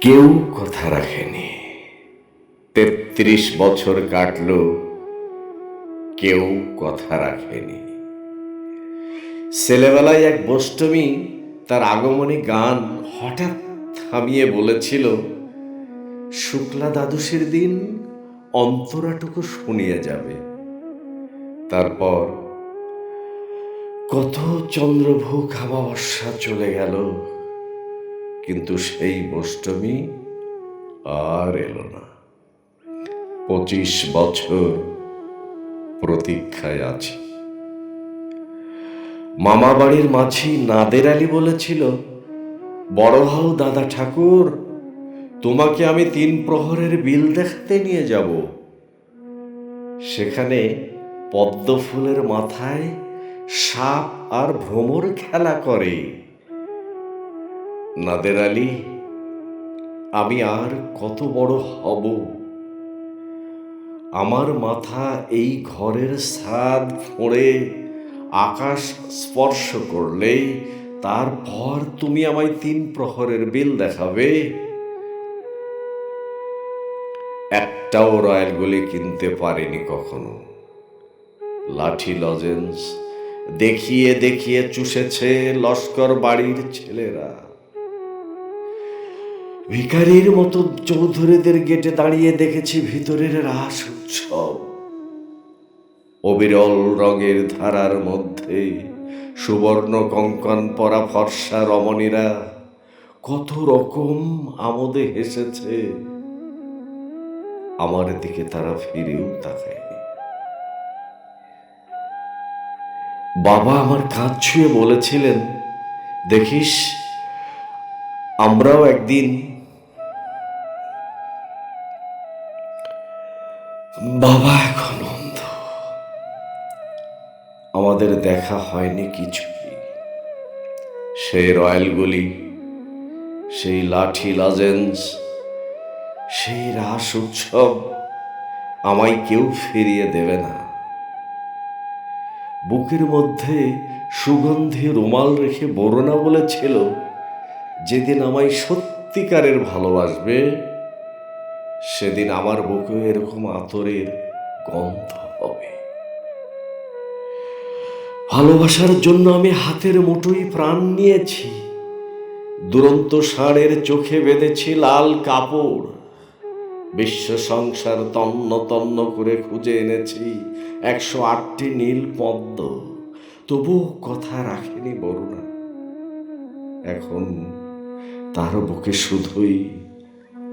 কেউ কথা রাখেনি। তেত্রিশ বছর কাটল, কেউ কথা রাখেনি। ছেলেবেলায় এক বষ্টমী তার আগমনী গান হঠাৎ থামিয়ে বলেছিল, শুক্লা দ্বাদশীর দিন অন্তরাটুকু শুনিয়ে যাবে। তারপর কত চন্দ্রভূ খামাবস্যা চলে গেল কিন্তু সেই বষ্টমী আর এলো না। পঁচিশ বছর প্রতীক্ষায় আছি। মামা বাড়ির মাঝি নাদের আলী বলেছিল, বড় হও দাদা ঠাকুর, তোমাকে আমি তিন প্রহরের বিল দেখাতে নিয়ে যাব। সেখানে পদ্ম ফুলের মাথায় সাপ আর ভ্রমর খেলা করে। নাদের আলী, আমি আর কত বড় হব? আমার মাথা এই ঘরের ছাদ ফোঁড়ে আকাশ স্পর্শ করলে তারপর তুমি আমায় তিন প্রহরের বিল দেখাবে। একটাও রয়্যাল গুলি কিনতে পারেনি কখনো। লাঠি লজেন্স দেখিয়ে দেখিয়ে চুষেছে লস্কর বাড়ির ছেলেরা। ভিখারির মতো চৌধুরীদের গেটে দাঁড়িয়ে দেখেছি ভিতরের রাস উৎসব। অবিরল রঙের ধারার মধ্যে সুবর্ণ কঙ্কন পরা ফর্সা রমণীরা কত রকম আমোদে হেসেছে। আমার দিকে তারা ফিরেও তাকায়নি। বাবা আমার কাঁধ ছুঁয়ে বলেছিলেন, দেখিস, আমরাও একদিন বাবা এখন অন্ধ। আমাদের দেখা হয়নি কিছুই। সেই রয়্যালগুলি সেই লাঠি লাজেন্স, সেই রাস উৎসব আমায় কেউ ফিরিয়ে দেবে না। বুকের মধ্যে সুগন্ধি রুমাল রেখে বরণা বলেছিল, যেদিন আমায় সত্যিকারের ভালোবাসবে সেদিন আমার বুকে এরকম আতরের গন্ধ হবে। ভালোবাসার জন্য আমি হাতের মুঠোই প্রাণ নিয়েছি। দুরন্ত ষাঁড়ের চোখে বেঁধেছি লাল কাপড়। বিশ্ব সংসার তন্ন তন্ন করে খুঁজে এনেছি একশো আটটি নীল পদ্ম। তবু কথা রাখেনি বরুণা। এখন তার বুকে শুধুই